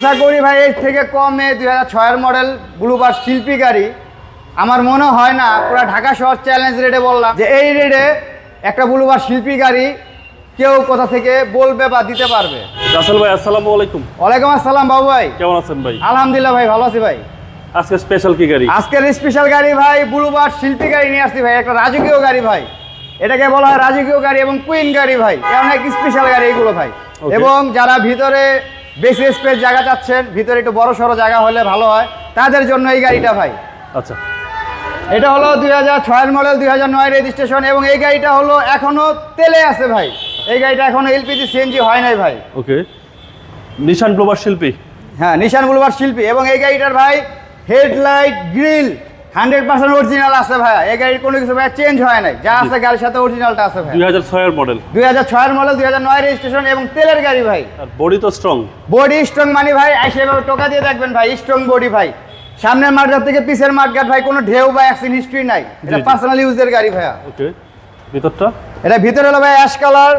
আশা করি ভাই এর থেকে কমে দুই হাজার ছয়ের মডেল ব্লুবার শিল্পী গাড়ি। আমার মনে হয় না পুরো ঢাকা শহর চ্যালেঞ্জ রেটে বললাম যে এই রেটে একটা ব্লুবার শিল্পী গাড়ি কেউ কোথা থেকে বলবে বা দিতে পারবে। রাসেল ভাই আসসালামু আলাইকুম। ওয়ালাইকুম আসসালাম বাবু ভাই। কেমন আছেন ভাই? আলহামদুলিল্লাহ ভাই ভালো আছি ভাই। আজকে স্পেশাল কি গাড়ি? আজকের স্পেশাল গাড়ি ভাই ব্লুবার শিল্পী গাড়ি নিয়ে আসছি ভাই একটা রাজকীয় গাড়ি ভাই। এটাকে বলা হয় রাজকীয় গাড়ি এবং কুইন গাড়ি ভাই। অনেক স্পেশাল গাড়ি এগুলো ভাই। এবং যারা ভিতরে বেশি স্পেস জায়গা চাচ্ছেন ভিতরে একটু বড় সড়ো জায়গা হলে ভালো হয়। তাদের জন্য এই গাড়িটা ভাই। আচ্ছা। এটা হলো দুই হাজার ছয়ের মডেল দুই হাজার নয় রেজিস্ট্রেশন এবং এই গাড়িটা হলো এখনও তেলে আছে ভাই। এই গাড়িটা এখনও এলপিজি সিএনজি হয় নাই ভাই। ওকে। নিশান গ্লোবার শিল্পী? হ্যাঁ নিশান বুলবার শিল্পী এবং এই গাড়িটার ভাই headlight grill hundred percent original আছে ভাই এই গাড়ির কোনো কিছু ভাই চেঞ্জ হয় নাই। যা আছে গাড়ির সাথে অরিজিনালটা আছে ভাই দুই হাজার ছয়ের মডেল দুই হাজার ছয়ের মডেল দুই হাজার নয় রেজিস্ট্রেশন এবং তেলের গাড়ি ভাই। বডি তো স্ট্রং বডি স্ট্রং মানে ভাই এসে টোকা দিয়ে দেখবেন ভাই স্ট্রং বডি ভাই। সামনের মাঠঘাট থেকে পিছের মাঠঘাট ভাই কোনো ঢেউ বা অ্যাক্সিডেন্ট হিস্ট্রি নাই। এটা। পার্সোনাল ইউজের গাড়ি ভাইয়া। ওকে ভিতরটা? এটা ভিতরে হলো ভাই অ্যাশ কালার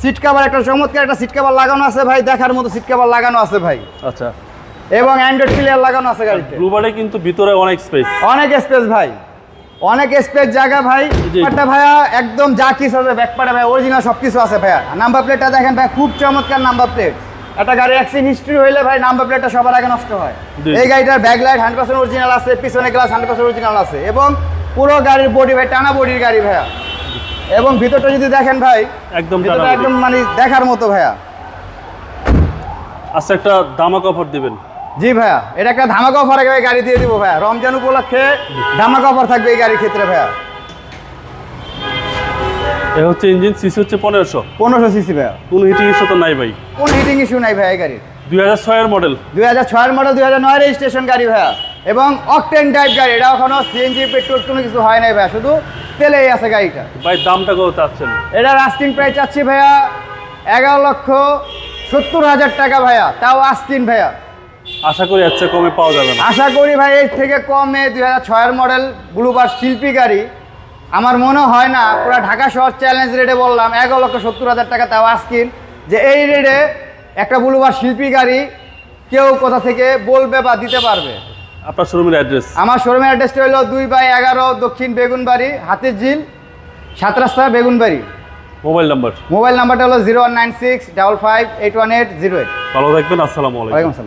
সিট কভার একটা চমৎকার একটা সিট কভার লাগানো আছে ভাই দেখার মতো সিট কভার লাগানো আছে ভাই। আচ্ছা। এবং অ্যান্ড্রয়েড প্লেয়ার লাগানো আছে গাড়িতে। ব্লুবারে কিন্তু ভিতরে অনেক স্পেস অনেক স্পেস ভাই। অনেক স্পেস জায়গা ভাই। ব্যাপারটা ভাইয়া একদম যা কিছু আছে ব্যাকপারে ভাই অরিজিনাল সব কিছু আছে ভাইয়া। নাম্বার প্লেটটা দেখেন ভাই খুব চমৎকার নাম্বার প্লেট একটা গাড়ি অ্যাক্সিডেন্ট হিস্ট্রি হইলে ভাই নাম্বার প্লেটটা সবার আগে নষ্ট হয়। এই গাড়িটার back light hundred percent original আছে পিছনে গ্লাস হান্ড্রেড পার্সেন্ট অরিজিনাল আছে এবং পুরো গাড়ির বডি ভাই টানা বডির গাড়ি ভাইয়া। এবং ভিতরটা যদি দেখেন ভাই একদম একদম মানে দেখার মতো ভাইয়া। আচ্ছা একটা দামাক অফার দিবেন। জি ভাইয়া এটা একটা ধামাকা অফার আগে গাড়ি দিয়ে দিব ভাইয়া। রমজান উপলক্ষে ধামাকা অফার থাকবে এই গাড়ির ক্ষেত্রে ভাইয়া। এ হচ্ছে ইঞ্জিন সিসি হচ্ছে পনেরোশো। পনেরোশো সিসি ভাইয়া। কোনো হিটিং ইস্যু তো নাই ভাই। কোন হিটিং ইস্যু নাই ভাইয়া এই গাড়ির। দুই হাজার ছয়ের মডেল দুই হাজার ছয়ের মডেল দুই হাজার নয় রেজিস্ট্রেশন গাড়ি ভাইয়া। এবং অকটেন টাইপ গাড়ি এটা এখনও সিএনজি পেট্রোল কোনো কিছু হয় নাই ভাইয়া শুধু তেলেই আছে গাড়িটা। ভাই দামটা কত চাচ্ছেন? এটার আস্তিন প্রাইস চাচ্ছি ভাইয়া এগারো লক্ষ সত্তর হাজার টাকা ভাইয়া তাও আস্তিন ভাইয়া। আশা করি এর চেয়ে কমে পাওয়া যাবে না। আশা করি ভাই এর থেকে কমে দুই হাজার ছয়ের মডেল ব্লুবার শিল্পী গাড়ি। আমার মনে হয় না পুরো ঢাকা শহর চ্যালেঞ্জ রেটে বললাম এগারো লক্ষ সত্তর হাজার টাকা তাও আস্কিন যে এই রেটে একটা ব্লুবার শিল্পী গাড়ি কেউ কোথা থেকে বলবে বা দিতে পারবে? আপনার শোরুমের অ্যাড্রেস আমার শোরুমের অ্যাড্রেসটা হলো দুই বাই এগারো দক্ষিণ বেগুনবাড়ি হাতের ঝিল সাত রাস্তা বেগুনবাড়ি মোবাইল নাম্বার মোবাইল নাম্বারটা হলো zero one nine six double five eight one eight zero eight ভালো থাকবেন আসসালামু আলাইকুম। আসসালাম।